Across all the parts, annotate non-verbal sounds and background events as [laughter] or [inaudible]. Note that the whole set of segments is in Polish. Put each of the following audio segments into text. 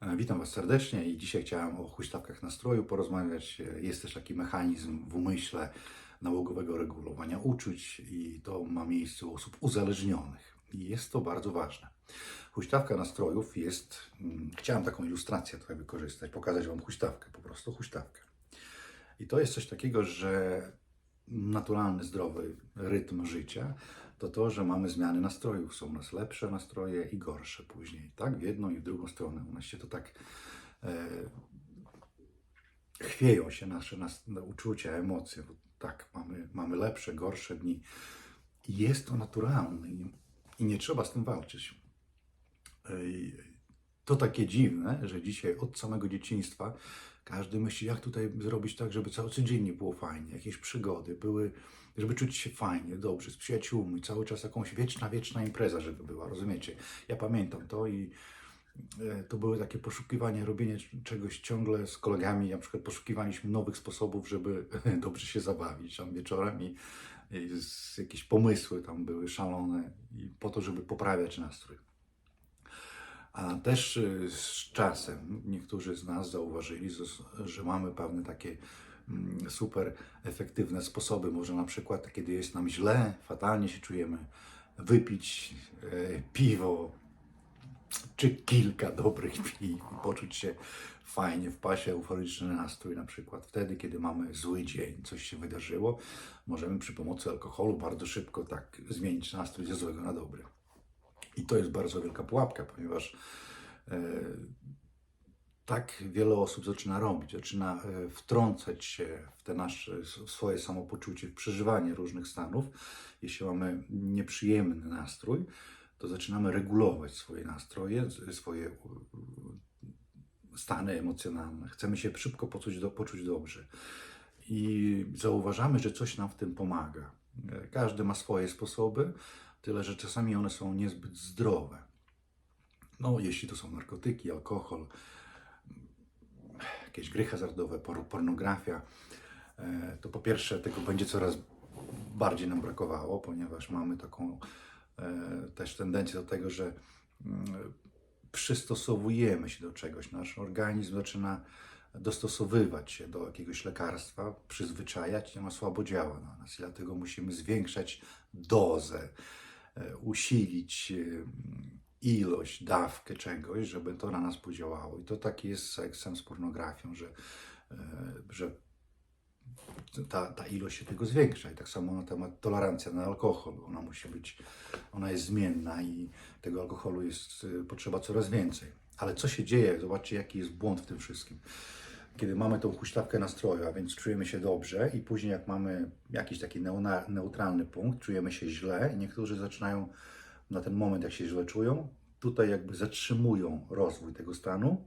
E, Witam Was serdecznie i dzisiaj chciałem o huśtawkach nastroju porozmawiać. E, Jest też taki mechanizm w umyśle nałogowego regulowania uczuć i to ma miejsce u osób uzależnionych. I jest to bardzo ważne. Huśtawka nastrojów jest, mm, chciałem taką ilustrację tutaj wykorzystać, pokazać Wam huśtawkę, po prostu huśtawkę. I to jest coś takiego, że naturalny, zdrowy rytm życia to to, że mamy zmiany nastrojów. Są u nas lepsze nastroje i gorsze później, tak? W jedną i w drugą stronę. U nas się to tak e, chwieją się nasze nas, uczucia, emocje. Tak, mamy, mamy lepsze, gorsze dni. I jest to naturalne i, i nie trzeba z tym walczyć. Ej, To takie dziwne, że dzisiaj od samego dzieciństwa każdy myśli, jak tutaj zrobić tak, żeby cały codziennie było fajnie, jakieś przygody były, żeby czuć się fajnie, dobrze, z przyjaciółmi, cały czas jakąś wieczna, wieczna impreza, żeby była, rozumiecie? Ja pamiętam to i e, to były takie poszukiwania, robienie czegoś ciągle z kolegami, na przykład poszukiwaliśmy nowych sposobów, żeby [laughs] dobrze się zabawić tam wieczorem i, i jakieś pomysły tam były szalone i po to, żeby poprawiać nastrój. A też y, z czasem niektórzy z nas zauważyli, że- mamy pewne takie mm, super efektywne sposoby. Może na przykład, kiedy jest nam źle, fatalnie się czujemy, wypić e, piwo czy kilka dobrych [laughs] piw i poczuć się fajnie, w euforyczny nastrój. Na przykład wtedy, kiedy mamy zły dzień, coś się wydarzyło, możemy przy pomocy alkoholu bardzo szybko tak zmienić nastrój ze złego na dobry. I to jest bardzo wielka pułapka, ponieważ e, tak wiele osób zaczyna robić, zaczyna e, wtrącać się w te nasze, w swoje samopoczucie, w przeżywanie różnych stanów. Jeśli mamy nieprzyjemny nastrój, to zaczynamy regulować swoje nastroje, swoje stany emocjonalne. Chcemy się szybko poczuć, do, poczuć dobrze. I zauważamy, że coś nam w tym pomaga. E, Każdy ma swoje sposoby, tyle że czasami one są niezbyt zdrowe. No, jeśli to są narkotyki, alkohol, jakieś gry hazardowe, por- pornografia, e, to po pierwsze tego będzie coraz bardziej nam brakowało, ponieważ mamy taką e, też tendencję do tego, że mm, przystosowujemy się do czegoś. Nasz organizm zaczyna dostosowywać się do jakiegoś lekarstwa, przyzwyczajać i ono słabo działa na nas. I dlatego musimy zwiększać dozę, usilić e, ilość, dawkę czegoś, żeby to na nas podziałało. I to tak jest z seksem, z pornografią, że, e, że ta, ta ilość się tego zwiększa. I tak samo na temat tolerancja na alkohol. Ona musi być, ona jest zmienna i tego alkoholu jest potrzeba coraz więcej. Ale co się dzieje? Zobaczcie, jaki jest błąd w tym wszystkim. Kiedy mamy tą huśtawkę nastroju, a więc czujemy się dobrze i później jak mamy jakiś taki neutralny punkt, czujemy się źle i niektórzy zaczynają na ten moment, jak się źle czują, tutaj jakby zatrzymują rozwój tego stanu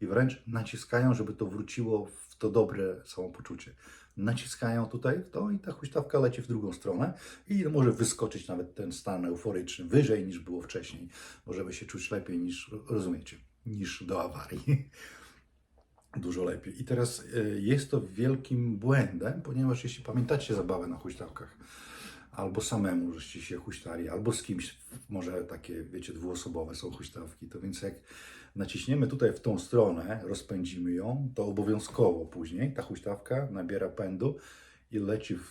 i wręcz naciskają, żeby to wróciło w to dobre samopoczucie. Naciskają tutaj w to i ta huśtawka leci w drugą stronę i może wyskoczyć nawet ten stan euforyczny wyżej niż było wcześniej. Możemy się czuć lepiej niż, rozumiecie, niż do awarii. Dużo lepiej. I teraz y, jest to wielkim błędem, ponieważ jeśli pamiętacie zabawę na huśtawkach, albo samemu żeście się huśtali, albo z kimś, może takie, wiecie, dwuosobowe są huśtawki, to więc jak naciśniemy tutaj w tą stronę, rozpędzimy ją, to obowiązkowo później ta huśtawka nabiera pędu i leci w,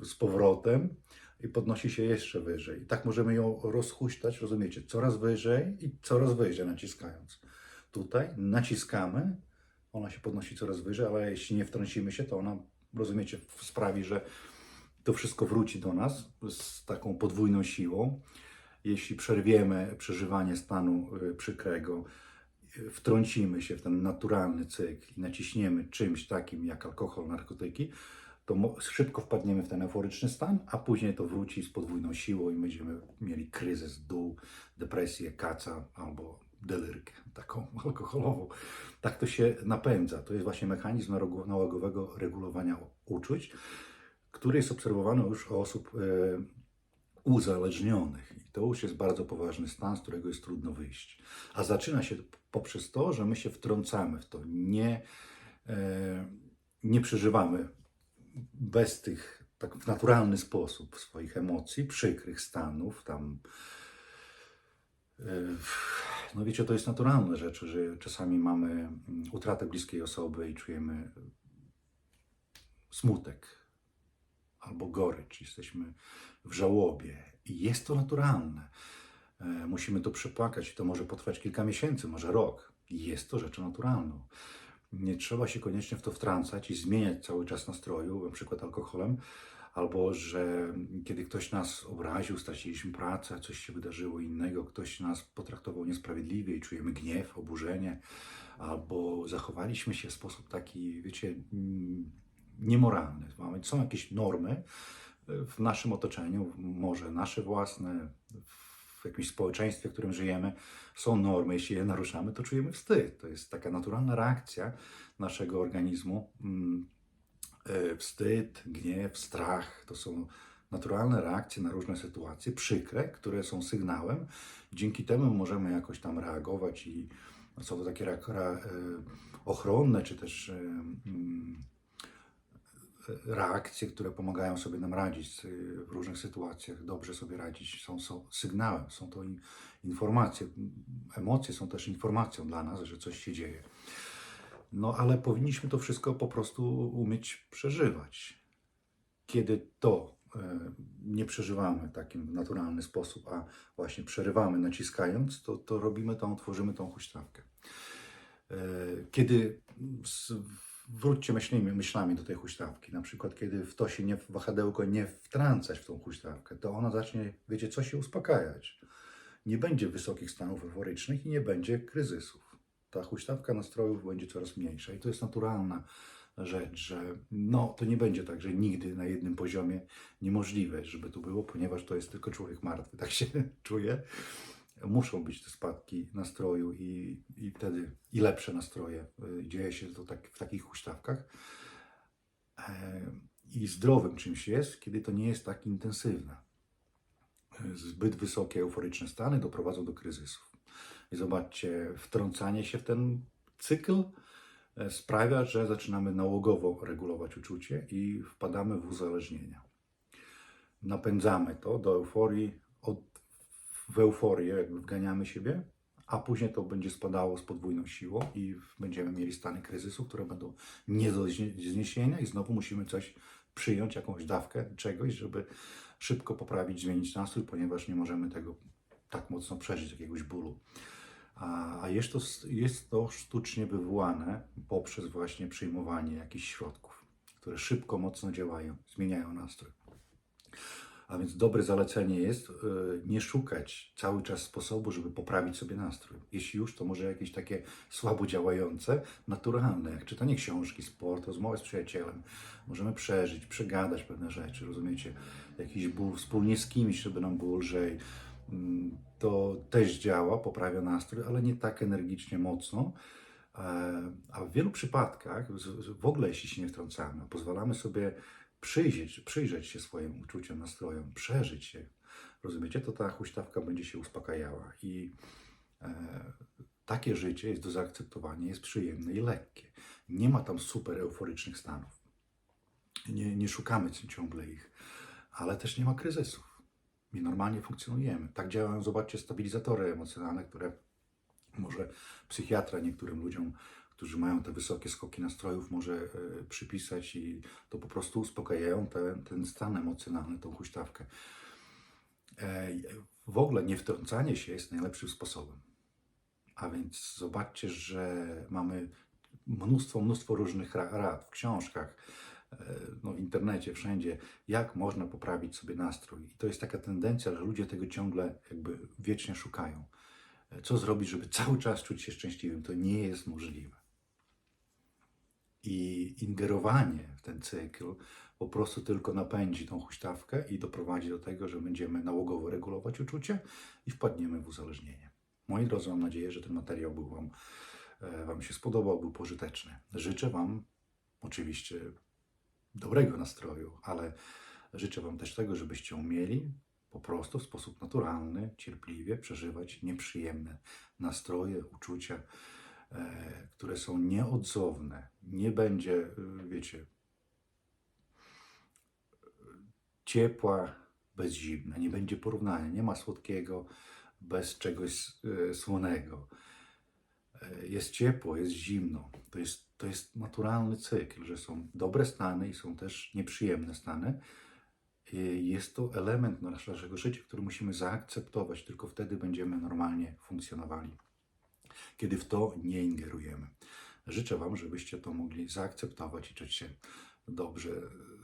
w, z powrotem i podnosi się jeszcze wyżej. I tak możemy ją rozhuśtać, rozumiecie, coraz wyżej i coraz wyżej naciskając. Tutaj naciskamy, ona się podnosi coraz wyżej, ale jeśli nie wtrącimy się, to ona, rozumiecie, sprawi, że to wszystko wróci do nas z taką podwójną siłą. Jeśli przerwiemy przeżywanie stanu y, przykrego, y, wtrącimy się w ten naturalny cykl i naciśniemy czymś takim jak alkohol, narkotyki, to szybko wpadniemy w ten euforyczny stan, a później to wróci z podwójną siłą i będziemy mieli kryzys, dół, depresję, kaca albo delyrkę taką alkoholową. Tak to się napędza. To jest właśnie mechanizm nałogowego regulowania uczuć który jest obserwowany już u osób e, uzależnionych. I to już jest bardzo poważny stan, z którego jest trudno wyjść. A zaczyna się poprzez to, że my się wtrącamy w to, nie, e, nie przeżywamy bez tych, tak w naturalny sposób swoich emocji, przykrych stanów, tam No wiecie, to jest naturalne rzeczy, że czasami mamy mm, utratę bliskiej osoby i czujemy smutek albo gorycz, jesteśmy w żałobie i jest to naturalne. E, Musimy to przepłakać i to może potrwać kilka miesięcy, może rok. Jest to rzeczą naturalną. Nie trzeba się koniecznie w to wtrącać i zmieniać cały czas nastroju, na przykład alkoholem, albo że kiedy ktoś nas obraził, straciliśmy pracę, coś się wydarzyło innego, ktoś nas potraktował niesprawiedliwie i czujemy gniew, oburzenie, albo zachowaliśmy się w sposób taki, wiecie, mm, niemoralny. Są jakieś normy w naszym otoczeniu, może nasze własne, w jakimś społeczeństwie, w którym żyjemy, są normy. Jeśli je naruszamy, to czujemy wstyd. To jest taka naturalna reakcja naszego organizmu. E, Wstyd, gniew, strach to są naturalne reakcje na różne sytuacje, przykre, które są sygnałem. Dzięki temu możemy jakoś tam reagować i są to takie e, ochronne, czy też e, mm, reakcje, które pomagają sobie nam radzić w różnych sytuacjach, dobrze sobie radzić, są, są sygnałem, są to in- informacje. Emocje są też informacją dla nas, że coś się dzieje. No ale powinniśmy to wszystko po prostu umieć przeżywać. Kiedy to e, nie przeżywamy w takim naturalny sposób, a właśnie przerywamy naciskając, to, to robimy tą, tworzymy tą huśtawkę. E, Kiedy wróćcie myślami, myślami do tej huśtawki, na przykład kiedy w to się nie, wahadełko nie wtrącać w tą huśtawkę, to ona zacznie, wiecie co, się uspokajać. Nie będzie wysokich stanów euforycznych i nie będzie kryzysów. Ta huśtawka nastrojów będzie coraz mniejsza i to jest naturalna rzecz, że no, to nie będzie tak, że nigdy na jednym poziomie niemożliwe, żeby to było, ponieważ to jest tylko człowiek martwy, tak się [laughs] czuje muszą być te spadki nastroju i, i wtedy i lepsze nastroje. Y, Dzieje się to tak, w takich huśtawkach. E, I zdrowym czymś jest, kiedy to nie jest tak intensywne. E, Zbyt wysokie euforyczne stany doprowadzą do kryzysów. I zobaczcie, wtrącanie się w ten cykl e, sprawia, że zaczynamy nałogowo regulować uczucie i wpadamy w uzależnienia. Napędzamy to do euforii, od, w euforię jakby wganiamy siebie, a później to będzie spadało z podwójną siłą i będziemy mieli stany kryzysu, które będą nie do znie- zniesienia i znowu musimy coś przyjąć, jakąś dawkę czegoś, żeby szybko poprawić, zmienić nastrój, ponieważ nie możemy tego tak mocno przeżyć, jakiegoś bólu. A, jest, to, jest to sztucznie wywołane poprzez właśnie przyjmowanie jakichś środków, które szybko, mocno działają, zmieniają nastrój. A więc dobre zalecenie jest y, nie szukać cały czas sposobu, żeby poprawić sobie nastrój. Jeśli już, to może jakieś takie słabo działające, naturalne, jak czytanie książki, sport, rozmowa z przyjacielem. Możemy przeżyć, przegadać pewne rzeczy, rozumiecie? Jakiś ból wspólnie z kimś, żeby nam było lżej. Mm, To też działa, poprawia nastrój, ale nie tak energicznie mocno. E, A w wielu przypadkach, w ogóle jeśli się nie wtrącamy, pozwalamy sobie przyjrzeć, przyjrzeć się swoim uczuciom, nastrojom, przeżyć je, rozumiecie, to ta huśtawka będzie się uspokajała. I e, takie życie jest do zaakceptowania, jest przyjemne i lekkie. Nie ma tam super euforycznych stanów. Nie, nie szukamy ciągle ich, ale też nie ma kryzysów. My normalnie funkcjonujemy. Tak działają, zobaczcie, stabilizatory emocjonalne, które może psychiatra niektórym ludziom, którzy mają te wysokie skoki nastrojów, może e, przypisać i to po prostu uspokajają ten, ten stan emocjonalny, tą huśtawkę. E, w ogóle nie wtrącanie się jest najlepszym sposobem. A więc zobaczcie, że mamy mnóstwo, mnóstwo różnych ra- rad w książkach, no, w internecie, wszędzie, jak można poprawić sobie nastrój. I to jest taka tendencja, że ludzie tego ciągle jakby wiecznie szukają. E, Co zrobić, żeby [laughs] cały czas czuć się szczęśliwym? To nie jest możliwe. I ingerowanie w ten cykl po prostu tylko napędzi tą huśtawkę i doprowadzi do tego, że będziemy nałogowo regulować uczucie i wpadniemy w uzależnienie. Moi drodzy, mam nadzieję, że ten materiał był Wam, e, wam się spodobał, był pożyteczny. Życzę Wam oczywiście dobrego nastroju, ale życzę Wam też tego, żebyście umieli po prostu w sposób naturalny, cierpliwie przeżywać nieprzyjemne nastroje, uczucia, e, które są nieodzowne. Nie będzie, y, wiecie, ciepła bez zimna, nie będzie porównania, nie ma słodkiego bez czegoś e, słonego. E, Jest ciepło, jest zimno. To jest, to jest naturalny cykl, że są dobre stany i są też nieprzyjemne stany. I Jest to element naszego życia, który musimy zaakceptować, tylko wtedy będziemy normalnie funkcjonowali, kiedy w to nie ingerujemy. Życzę Wam, żebyście to mogli zaakceptować i czuć się dobrze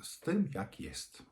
z tym, jak jest.